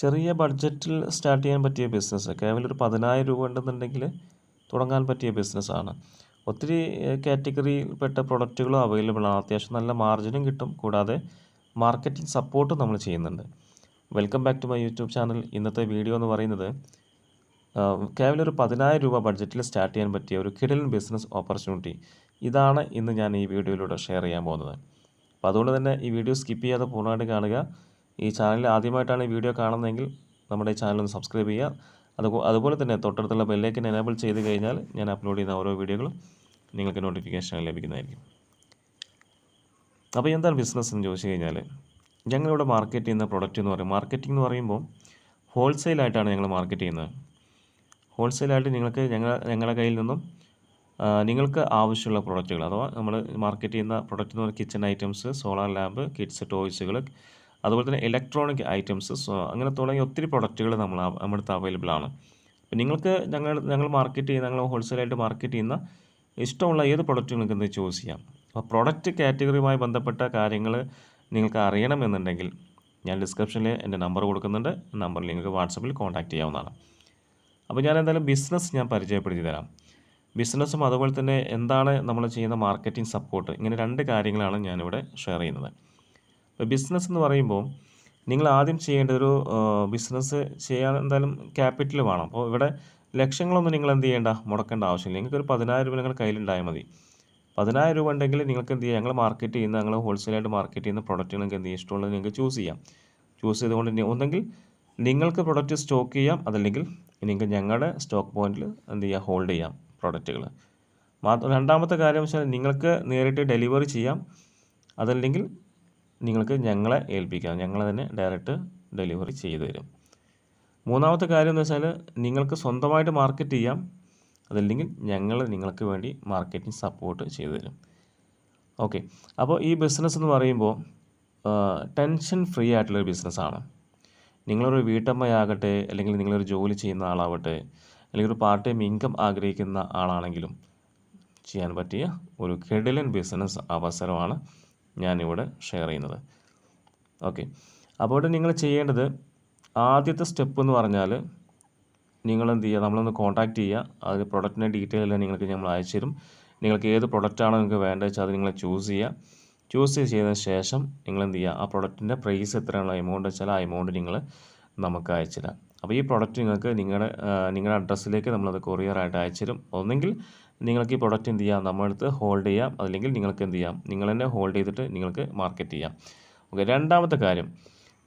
ചെറിയ ബഡ്ജറ്റിൽ സ്റ്റാർട്ട് ചെയ്യാൻ പറ്റിയ ബിസിനസ് കേവലം ഒരു പതിനായിരം രൂപ ഉണ്ടെന്നുണ്ടെങ്കിൽ തുടങ്ങാൻ പറ്റിയ ബിസിനസ്സാണ് ഒത്തിരി കാറ്റഗറിയിൽപ്പെട്ട പ്രൊഡക്റ്റുകളും അവൈലബിൾ ആണ്. അത്യാവശ്യം നല്ല മാർജിനും കിട്ടും. കൂടാതെ മാർക്കറ്റിംഗ് സപ്പോർട്ടും നമ്മൾ ചെയ്യുന്നുണ്ട്. Welcome back to my YouTube channel ഇന്നത്തെ വീഡിയോ എന്ന് പറയുന്നത് കേവലം ഒരു പതിനായിരം രൂപ ബഡ്ജറ്റിൽ സ്റ്റാർട്ട് ചെയ്യാൻ പറ്റിയ ഒരു കിടലൻ ബിസിനസ് ഓപ്പർച്യൂണിറ്റി ഇതാണ് ഇന്ന് ഞാൻ ഈ വീഡിയോയിലൂടെ ഷെയർ ചെയ്യാൻ പോകുന്നത്. അപ്പോൾ അതുകൊണ്ട് തന്നെ ഈ വീഡിയോ സ്കിപ്പ് ചെയ്യാതെ പൂർണമായിട്ട് കാണുക. ഈ ചാനൽ ആദ്യമായിട്ടാണ് ഈ വീഡിയോ കാണുന്നതെങ്കിൽ നമ്മുടെ ഈ ചാനൽ ഒന്ന് സബ്സ്ക്രൈബ് ചെയ്യുക. അത് അതുപോലെ തന്നെ തൊട്ടടുത്തുള്ള ബെല്ലേക്കൻ എനേബിൾ ചെയ്ത് കഴിഞ്ഞാൽ ഞാൻ അപ്ലോഡ് ചെയ്യുന്ന ഓരോ വീഡിയോകളും നിങ്ങൾക്ക് നോട്ടിഫിക്കേഷൻ ലഭിക്കുന്നതായിരിക്കും. അപ്പോൾ എന്താണ് ബിസിനസ് എന്ന് ചോദിച്ചു കഴിഞ്ഞാൽ ഞങ്ങളിവിടെ മാർക്കറ്റ് ചെയ്യുന്ന പ്രൊഡക്റ്റ് എന്ന് പറയും. മാർക്കറ്റിംഗ് എന്ന് പറയുമ്പോൾ ഹോൾസെയിലായിട്ടാണ് ഞങ്ങൾ മാർക്കറ്റ് ചെയ്യുന്നത്. ഹോൾസെയിലായിട്ട് നിങ്ങൾക്ക് ഞങ്ങൾ ഞങ്ങളുടെ കയ്യിൽ നിന്നും നിങ്ങൾക്ക് ആവശ്യമുള്ള പ്രൊഡക്റ്റുകൾ അഥവാ നമ്മൾ മാർക്കറ്റ് ചെയ്യുന്ന പ്രൊഡക്റ്റ് എന്ന് പറയുന്നത് kitchen items solar lamp kids ടോയ്സുകൾ അതുപോലെ തന്നെ ഇലക്ട്രോണിക് ഐറ്റംസ് അങ്ങനെ തുടങ്ങിയ ഒത്തിരി പ്രൊഡക്റ്റുകൾ നമ്മൾ നമ്മുടെ അടുത്ത് അവൈലബിൾ ആണ്. അപ്പോൾ നിങ്ങൾക്ക് ഞങ്ങൾ ഞങ്ങൾ മാർക്കറ്റ് ചെയ്യുന്ന ഞങ്ങൾ ഹോൾസെയിലായിട്ട് മാർക്കറ്റ് ചെയ്യുന്ന ഇഷ്ടമുള്ള ഏത് പ്രൊഡക്റ്റ് നിങ്ങൾക്ക് എന്ത് ചൂസ് ചെയ്യാം. അപ്പോൾ പ്രൊഡക്റ്റ് കാറ്റഗറിയുമായി ബന്ധപ്പെട്ട കാര്യങ്ങൾ നിങ്ങൾക്ക് അറിയണമെന്നുണ്ടെങ്കിൽ ഞാൻ ഡിസ്ക്രിപ്ഷനിൽ എന്റെ നമ്പർ കൊടുക്കുന്നുണ്ട്. നമ്പറിൽ നിങ്ങൾക്ക് വാട്സപ്പിൽ കോൺടാക്റ്റ് ചെയ്യാവുന്നതാണ്. അപ്പോൾ ഞാൻ എന്തായാലും ബിസിനസ് ഞാൻ പരിചയപ്പെടുത്തി തരാം. ബിസിനസ്സും അതുപോലെ തന്നെ എന്താണ് നമ്മൾ ചെയ്യുന്ന മാർക്കറ്റിംഗ് സപ്പോർട്ട് ഇങ്ങനെ രണ്ട് കാര്യങ്ങളാണ് ഞാനിവിടെ ഷെയർ ചെയ്യുന്നത്. ബിസിനസ് എന്ന് പറയുമ്പോൾ നിങ്ങൾ ആദ്യം ചെയ്യേണ്ട ഒരു ബിസിനസ് ചെയ്യാൻ എന്തായാലും ക്യാപിറ്റൽ വേണം. അപ്പോൾ ഇവിടെ ലക്ഷങ്ങളൊന്നും നിങ്ങൾ എന്ത് ചെയ്യേണ്ട മുടക്കേണ്ട ആവശ്യമില്ല. നിങ്ങൾക്കൊരു പതിനായിരം രൂപ നിങ്ങളുടെ കയ്യിലുണ്ടായാൽ മതി. പതിനായിരം രൂപ ഉണ്ടെങ്കിൽ നിങ്ങൾക്ക് എന്ത് ചെയ്യാം? ഞങ്ങൾ മാർക്കറ്റ് ചെയ്യുന്ന ഞങ്ങൾ ഹോൾസെയിലായിട്ട് മാർക്കറ്റ് ചെയ്യുന്ന പ്രൊഡക്റ്റ് നിങ്ങൾക്ക് എന്ത് ചെയ്യാം? ഇഷ്ടമുള്ളത് നിങ്ങൾക്ക് ചൂസ് ചെയ്യാം. ചൂസ് ചെയ്തുകൊണ്ട് ഒന്നെങ്കിൽ നിങ്ങൾക്ക് പ്രൊഡക്റ്റ് സ്റ്റോക്ക് ചെയ്യാം. അതല്ലെങ്കിൽ നിങ്ങൾക്ക് ഞങ്ങളുടെ സ്റ്റോക്ക് പോയിന്റിൽ എന്ത് ചെയ്യാം? ഹോൾഡ് ചെയ്യാം പ്രൊഡക്റ്റുകൾ മാത്രം രണ്ടാമത്തെ കാര്യം വെച്ചാൽ നിങ്ങൾക്ക് നേരിട്ട് ഡെലിവറി ചെയ്യാം. അതല്ലെങ്കിൽ നിങ്ങൾക്ക് ഞങ്ങളെ ഏൽപ്പിക്കാം. ഞങ്ങൾ തന്നെ ഡയറക്റ്റ് ഡെലിവറി ചെയ്തു തരും. മൂന്നാമത്തെ കാര്യം എന്ന് വെച്ചാൽ നിങ്ങൾക്ക് സ്വന്തമായിട്ട് മാർക്കറ്റ് ചെയ്യാം. അതല്ലെങ്കിൽ ഞങ്ങൾ നിങ്ങൾക്ക് വേണ്ടി മാർക്കറ്റിംഗ് സപ്പോർട്ട് ചെയ്തു തരും. ഓക്കെ അപ്പോൾ ഈ ബിസിനസ് എന്ന് പറയുമ്പോൾ ടെൻഷൻ ഫ്രീ ആയിട്ടുള്ളൊരു ബിസിനസ്സാണ് നിങ്ങളൊരു വീട്ടമ്മയാകട്ടെ അല്ലെങ്കിൽ നിങ്ങളൊരു ജോലി ചെയ്യുന്ന ആളാവട്ടെ അല്ലെങ്കിൽ ഒരു പാർട്ട് ടൈം ഇൻകം ആഗ്രഹിക്കുന്ന ആളാണെങ്കിലും ചെയ്യാൻ പറ്റിയ ഒരു കിടിലൻ ബിസിനസ് അവസരമാണ് ഞാനിവിടെ ഷെയർ ചെയ്യുന്നത്. ഓക്കെ അപ്പോൾ നിങ്ങൾ ചെയ്യേണ്ടത് ആദ്യത്തെ സ്റ്റെപ്പ് എന്ന് പറഞ്ഞാൽ നിങ്ങൾ എന്ത് ചെയ്യുക നമ്മളൊന്ന് കോൺടാക്റ്റ് ചെയ്യുക. അതിൽ പ്രൊഡക്റ്റിന്റെ ഡീറ്റെയിൽ എല്ലാം നിങ്ങൾക്ക് നമ്മൾ അയച്ചു തരും. നിങ്ങൾക്ക് ഏത് പ്രൊഡക്റ്റാണോ നിങ്ങൾക്ക് വേണ്ടത് വെച്ചാൽ അത് നിങ്ങൾ ചൂസ് ചെയ്യുക. ചൂസ് ചെയ്തതിന് ശേഷം നിങ്ങൾ എന്ത് ചെയ്യുക ആ പ്രൊഡക്റ്റിന്റെ പ്രൈസ് എത്രയാണോ എമൗണ്ട് വെച്ചാൽ ആ എമൗണ്ട് നിങ്ങൾ നമുക്ക് അയച്ചു തരാം. അപ്പോൾ ഈ പ്രൊഡക്റ്റ് നിങ്ങൾക്ക് നിങ്ങളുടെ നിങ്ങളുടെ അഡ്രസ്സിലേക്ക് നമ്മളത് കൊറിയറായിട്ട് അയച്ചു തരും. ഒന്നെങ്കിൽ നിങ്ങൾക്ക് ഈ പ്രൊഡക്റ്റ് എന്ത് ചെയ്യാം? നമ്മളെടുത്ത് ഹോൾഡ് ചെയ്യാം. അല്ലെങ്കിൽ നിങ്ങൾക്ക് എന്ത് ചെയ്യാം? നിങ്ങൾ തന്നെ ഹോൾഡ് ചെയ്തിട്ട് നിങ്ങൾക്ക് മാർക്കറ്റ് ചെയ്യാം. ഓക്കെ രണ്ടാമത്തെ കാര്യം.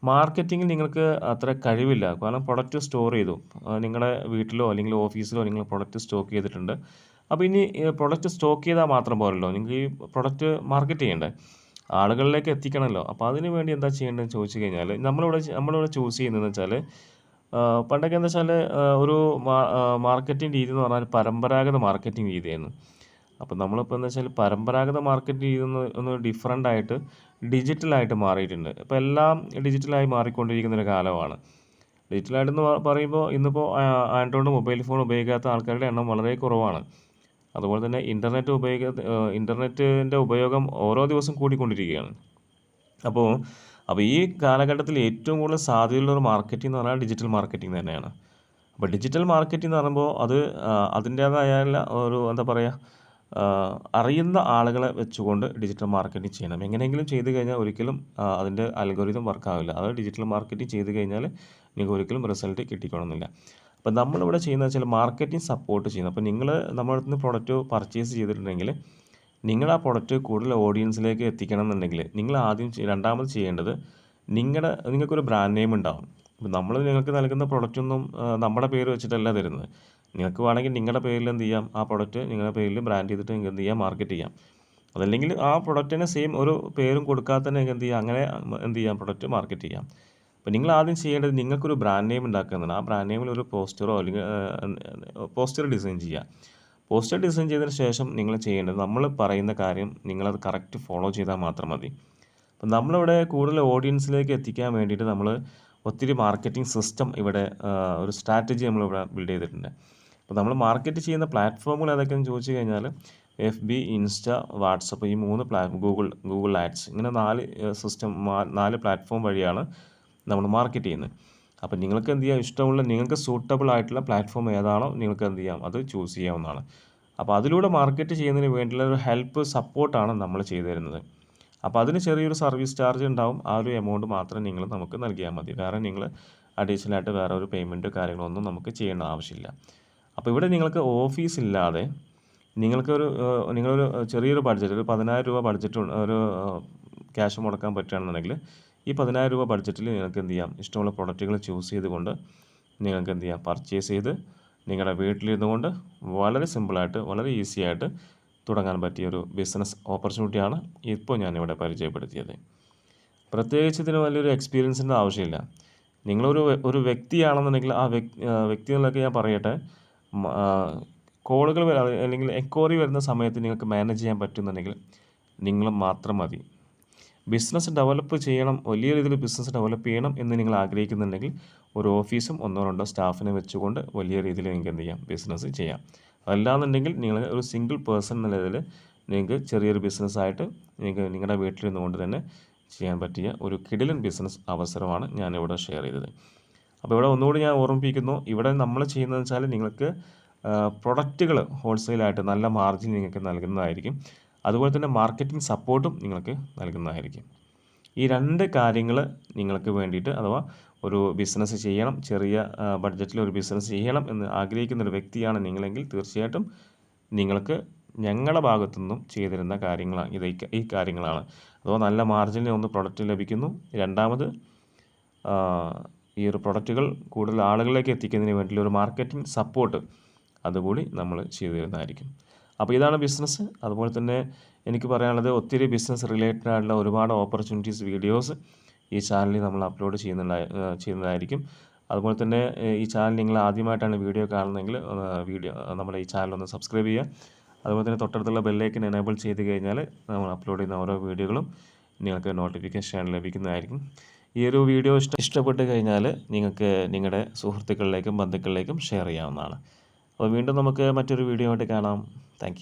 മാർക്കറ്റിങ്ങിൽ നിങ്ങൾക്ക് അത്ര കഴിവില്ല. കാരണം പ്രൊഡക്റ്റ് സ്റ്റോർ ചെയ്തു. നിങ്ങളുടെ വീട്ടിലോ അല്ലെങ്കിൽ ഓഫീസിലോ നിങ്ങൾ പ്രൊഡക്റ്റ് സ്റ്റോക്ക് ചെയ്തിട്ടുണ്ട്. അപ്പോൾ ഇനി പ്രൊഡക്റ്റ് സ്റ്റോക്ക് ചെയ്താൽ മാത്രം പോരല്ലോ. നിങ്ങൾക്ക് ഈ പ്രൊഡക്റ്റ് മാർക്കറ്റ് ചെയ്യണ്ടേ? ആളുകളിലേക്ക് എത്തിക്കണമല്ലോ അപ്പോൾ അതിന് വേണ്ടി എന്താ ചെയ്യേണ്ടതെന്ന് ചോദിച്ചു കഴിഞ്ഞാൽ നമ്മളിവിടെ നമ്മളിവിടെ ചൂസ് ചെയ്യുന്നതെന്ന് വെച്ചാൽ പണ്ടൊക്കെ എന്താ വെച്ചാൽ ഒരു മാർക്കറ്റിംഗ് രീതി എന്ന് പറഞ്ഞാൽ പരമ്പരാഗത മാർക്കറ്റിംഗ് രീതിയായിരുന്നു. അപ്പോൾ നമ്മളിപ്പോൾ എന്താ വെച്ചാൽ പരമ്പരാഗത മാർക്കറ്റിംഗ് നിന്ന് ഒന്ന് ഡിഫറന്റ് ആയിട്ട് ഡിജിറ്റലായിട്ട് മാറിയിട്ടുണ്ട്. ഇപ്പോൾ എല്ലാം ഡിജിറ്റലായി മാറിക്കൊണ്ടിരിക്കുന്ന ഒരു കാലമാണ്. ഡിജിറ്റലായിട്ടെന്ന് പറയുമ്പോൾ ഇന്നിപ്പോൾ ആൻഡ്രോയിഡ് മൊബൈൽ ഫോൺ ഉപയോഗിക്കാത്ത ആൾക്കാരുടെ എണ്ണം വളരെ കുറവാണ്. അതുപോലെ തന്നെ ഇന്റർനെറ്റ് ഉപയോഗ ഇന്റർനെറ്റിന്റെ ഉപയോഗം ഓരോ ദിവസം കൂടിക്കൊണ്ടിരിക്കുകയാണ്. അപ്പോൾ അപ്പോൾ ഈ കാലഘട്ടത്തിൽ ഏറ്റവും കൂടുതൽ സാധ്യതയുള്ള ഒരു മാർക്കറ്റിംഗ് എന്ന് പറഞ്ഞാൽ ഡിജിറ്റൽ മാർക്കറ്റിംഗ് തന്നെയാണ്. അപ്പോൾ ഡിജിറ്റൽ മാർക്കറ്റിംഗ് എന്ന് പറയുമ്പോൾ അത് അതിന്റേതായ ഒരു എന്താ പറയുക അറിയുന്ന ആളുകളെ വെച്ചുകൊണ്ട് ഡിജിറ്റൽ മാർക്കറ്റിംഗ് ചെയ്യണം. എങ്ങനെയെങ്കിലും ചെയ്തു കഴിഞ്ഞാൽ ഒരിക്കലും അതിന്റെ അൽഗോരിതം വർക്കാവില്ല അത് ഡിജിറ്റൽ മാർക്കറ്റിംഗ് ചെയ്തു കഴിഞ്ഞാൽ നിങ്ങൾക്ക് ഒരിക്കലും റിസൾട്ട് കിട്ടിക്കൊള്ളുന്നില്ല അപ്പോൾ നമ്മളിവിടെ ചെയ്യുന്നത് വെച്ചാൽ മാർക്കറ്റിംഗ് സപ്പോർട്ട് ചെയ്യുന്നത് അപ്പോൾ നിങ്ങൾ നമ്മുടെ നിന്ന് പ്രൊഡക്റ്റ് പർച്ചേസ് ചെയ്തിട്ടുണ്ടെങ്കിൽ നിങ്ങൾ ആ പ്രൊഡക്റ്റ് കൂടുതൽ ഓഡിയൻസിലേക്ക് എത്തിക്കണം എന്നുണ്ടെങ്കിൽ നിങ്ങൾ ആദ്യം രണ്ടാമത് ചെയ്യേണ്ടത് നിങ്ങളുടെ നിങ്ങൾക്കൊരു ബ്രാൻഡ് നെയിം ഉണ്ടാവും. അപ്പോൾ നമ്മൾ നിങ്ങൾക്ക് നൽകുന്ന പ്രൊഡക്റ്റൊന്നും നമ്മുടെ പേര് വെച്ചിട്ടല്ല തരുന്നത്. നിങ്ങൾക്ക് വേണമെങ്കിൽ നിങ്ങളുടെ പേരിൽ എന്ത് ചെയ്യാം? ആ പ്രൊഡക്റ്റ് നിങ്ങളുടെ പേരിൽ ബ്രാൻഡ് ചെയ്തിട്ട് നിങ്ങൾക്ക് എന്ത് ചെയ്യാം? മാർക്കറ്റ് ചെയ്യാം. അതല്ലെങ്കിൽ ആ പ്രൊഡക്റ്റിന് സെയിം ഒരു പേരും കൊടുക്കാതെ തന്നെ എന്ത് ചെയ്യാം? അങ്ങനെ എന്ത് ചെയ്യാം? പ്രൊഡക്റ്റ് മാർക്കറ്റ് ചെയ്യാം. അപ്പോൾ നിങ്ങൾ ആദ്യം ചെയ്യേണ്ടത് നിങ്ങൾക്കൊരു ബ്രാൻഡ് നെയിം ഉണ്ടാക്കുന്നതാണ് ആ ബ്രാൻഡ് നെയിമിൽ ഒരു പോസ്റ്ററോ അല്ലെങ്കിൽ പോസ്റ്റർ ഡിസൈൻ ചെയ്യുക. പോസ്റ്റർ ഡിസൈൻ ചെയ്തതിന് ശേഷം നിങ്ങൾ ചെയ്യേണ്ടത് നമ്മൾ പറയുന്ന കാര്യം നിങ്ങളത് കറക്റ്റ് ഫോളോ ചെയ്താൽ മാത്രം മതി. അപ്പം നമ്മളിവിടെ കൂടുതൽ ഓഡിയൻസിലേക്ക് എത്തിക്കാൻ വേണ്ടിയിട്ട് നമ്മൾ ഒത്തിരി മാർക്കറ്റിംഗ് സിസ്റ്റം ഇവിടെ ഒരു സ്ട്രാറ്റജി നമ്മളിവിടെ ബിൽഡ് ചെയ്തിട്ടുണ്ട്. അപ്പോൾ നമ്മൾ മാർക്കറ്റ് ചെയ്യുന്ന പ്ലാറ്റ്ഫോമുകൾ ഏതൊക്കെയെന്ന് ചോദിച്ചു കഴിഞ്ഞാൽ എഫ് ബി ഇൻസ്റ്റ വാട്സപ്പ് ഈ മൂന്ന് പ്ലാ ഗൂഗിൾ ഗൂഗിൾ ആഡ്സ് ഇങ്ങനെ നാല് സിസ്റ്റം നാല് പ്ലാറ്റ്ഫോം വഴിയാണ് നമ്മൾ മാർക്കറ്റ് ചെയ്യുന്നത്. അപ്പോൾ നിങ്ങൾക്ക് എന്ത് ചെയ്യാം? ഇഷ്ടമുള്ള നിങ്ങൾക്ക് സൂട്ടബിൾ ആയിട്ടുള്ള പ്ലാറ്റ്ഫോം ഏതാണോ നിങ്ങൾക്ക് എന്ത് ചെയ്യാം? അത് ചൂസ് ചെയ്യാവുന്നതാണ്. അപ്പോൾ അതിലൂടെ മാർക്കറ്റ് ചെയ്യുന്നതിന് വേണ്ടിയുള്ള ഒരു ഹെൽപ്പ് സപ്പോർട്ടാണ് നമ്മൾ ചെയ്തു തരുന്നത്. അപ്പോൾ അതിന് ചെറിയൊരു സർവീസ് ചാർജ് ഉണ്ടാവും. ആ ഒരു എമൗണ്ട് മാത്രം നിങ്ങൾ നമുക്ക് നൽകിയാൽ മതി. വേറെ നിങ്ങൾ അഡീഷണൽ ആയിട്ട് വേറെ ഒരു പേയ്മെന്റ് കാര്യങ്ങളൊന്നും നമുക്ക് ചെയ്യേണ്ട ആവശ്യമില്ല. അപ്പോൾ ഇവിടെ നിങ്ങൾക്ക് ഓഫീസ് ഇല്ലാതെ നിങ്ങൾക്കൊരു നിങ്ങളൊരു ചെറിയൊരു ബഡ്ജറ്റ് ഒരു പതിനായിരം രൂപ ബഡ്ജറ്റ് ഒരു ക്യാഷ് മുടക്കാൻ പറ്റുകയാണെന്നുണ്ടെങ്കിൽ ഈ പതിനായിരം രൂപ ബഡ്ജറ്റിൽ നിങ്ങൾക്ക് എന്ത് ചെയ്യാം? ഇഷ്ടമുള്ള പ്രൊഡക്റ്റുകൾ ചൂസ് ചെയ്തുകൊണ്ട് നിങ്ങൾക്ക് എന്ത് ചെയ്യാം? പർച്ചേസ് ചെയ്ത് നിങ്ങളുടെ വീട്ടിലിരുന്നു കൊണ്ട് വളരെ സിമ്പിളായിട്ട് വളരെ ഈസി ആയിട്ട് തുടങ്ങാൻ പറ്റിയ ഒരു ബിസിനസ് ഓപ്പർച്യൂണിറ്റിയാണ് ഇപ്പോൾ ഞാനിവിടെ പരിചയപ്പെടുത്തിയത്. പ്രത്യേകിച്ച് ഇതിന് വലിയൊരു എക്സ്പീരിയൻസിന്റെ ആവശ്യമില്ല. നിങ്ങളൊരു ഒരു വ്യക്തിയാണെന്നുണ്ടെങ്കിൽ ആ വ്യക്തി വ്യക്തികളൊക്കെ ഞാൻ പറയട്ടെ കോളുകൾ അല്ലെങ്കിൽ എൻക്വയറി വരുന്ന സമയത്ത് നിങ്ങൾക്ക് മാനേജ് ചെയ്യാൻ പറ്റുന്നുണ്ടെങ്കിൽ നിങ്ങൾ മാത്രം മതി. ബിസിനസ് ഡെവലപ്പ് ചെയ്യണം വലിയ രീതിയിൽ ബിസിനസ് ഡെവലപ്പ് ചെയ്യണം എന്ന് നിങ്ങൾ ആഗ്രഹിക്കുന്നുണ്ടെങ്കിൽ ഒരു ഓഫീസും ഒന്നോ രണ്ടോ സ്റ്റാഫിനെ വെച്ചുകൊണ്ട് വലിയ രീതിയിൽ നിങ്ങൾക്ക് എന്ത് ചെയ്യാം? ബിസിനസ് ചെയ്യാം. അല്ലാന്നുണ്ടെങ്കിൽ നിങ്ങൾ ഒരു സിംഗിൾ പേഴ്സൺ എന്ന നിലയിൽ നിങ്ങൾക്ക് ചെറിയൊരു ബിസിനസ്സായിട്ട് നിങ്ങൾക്ക് നിങ്ങളുടെ വീട്ടിലിരുന്നു കൊണ്ട് തന്നെ ചെയ്യാൻ പറ്റിയ ഒരു കിടിലൻ ബിസിനസ് അവസരമാണ് ഞാനിവിടെ ഷെയർ ചെയ്തത്. അപ്പോൾ ഇവിടെ ഒന്നുകൂടി ഞാൻ ഓർമ്മിപ്പിക്കുന്നു ഇവിടെ നമ്മൾ ചെയ്യുന്നതെന്ന് വെച്ചാൽ നിങ്ങൾക്ക് പ്രൊഡക്റ്റുകൾ ഹോൾസെയിലായിട്ട് നല്ല മാർജിൻ നിങ്ങൾക്ക് നൽകുന്നതായിരിക്കും. അതുപോലെ തന്നെ മാർക്കറ്റിംഗ് സപ്പോർട്ടും നിങ്ങൾക്ക് നൽകുന്നതായിരിക്കും. ഈ രണ്ട് കാര്യങ്ങൾ നിങ്ങൾക്ക് വേണ്ടിയിട്ട് അഥവാ ഒരു ബിസിനസ് ചെയ്യണം ചെറിയ ബഡ്ജറ്റിൽ ഒരു ബിസിനസ് ചെയ്യണം എന്ന് ആഗ്രഹിക്കുന്ന ഒരു വ്യക്തിയാണ് നിങ്ങളെങ്കിൽ തീർച്ചയായിട്ടും നിങ്ങൾക്ക് ഞങ്ങളുടെ ഭാഗത്തു നിന്നും ചെയ്തിരുന്ന കാര്യങ്ങളാണ് ഇത് ഈ- കാര്യങ്ങളാണ്. അഥവാ നല്ല മാർജിനിൽ ഒന്ന് പ്രൊഡക്റ്റ് ലഭിക്കുന്നു. രണ്ടാമത് ഈ ഒരു പ്രൊഡക്റ്റുകൾ കൂടുതൽ ആളുകളിലേക്ക് എത്തിക്കുന്നതിന് വേണ്ടിയുള്ള ഒരു മാർക്കറ്റിംഗ് സപ്പോർട്ട് അതുകൂടി നമ്മൾ ചെയ്തു തരുന്നതായിരിക്കും അപ്പോൾ ഇതാണ് ബിസിനസ് അതുപോലെ തന്നെ എനിക്ക് പറയാനുള്ളത് ഒത്തിരി ബിസിനസ് റിലേറ്റഡ് ആയിട്ടുള്ള ഒരുപാട് ഓപ്പർച്യൂണിറ്റീസ് വീഡിയോസ് ഈ ചാനലിൽ നമ്മൾ അപ്ലോഡ് ചെയ്യുന്നുണ്ടായി ചെയ്യുന്നതായിരിക്കും. അതുപോലെ തന്നെ ഈ ചാനൽ നിങ്ങൾ ആദ്യമായിട്ടാണ് വീഡിയോ കാണുന്നതെങ്കിൽ വീഡിയോ നമ്മുടെ ഈ ചാനൽ ഒന്ന് സബ്സ്ക്രൈബ് ചെയ്യുക. അതുപോലെ തന്നെ തൊട്ടടുത്തുള്ള ബെല്ലേക്കൻ എനേബിൾ ചെയ്ത് കഴിഞ്ഞാൽ നമ്മൾ അപ്ലോഡ് ചെയ്യുന്ന ഓരോ വീഡിയോകളും നിങ്ങൾക്ക് നോട്ടിഫിക്കേഷൻ ലഭിക്കുന്നതായിരിക്കും. ഈ ഒരു വീഡിയോ ഇഷ്ട ഇഷ്ടപ്പെട്ട് കഴിഞ്ഞാൽ നിങ്ങൾക്ക് നിങ്ങളുടെ സുഹൃത്തുക്കളിലേക്കും ബന്ധുക്കളിലേക്കും ഷെയർ ചെയ്യാവുന്നതാണ്. അപ്പോൾ വീണ്ടും നമുക്ക് മറ്റൊരു വീഡിയോ ആയിട്ട് കാണാം. താങ്ക്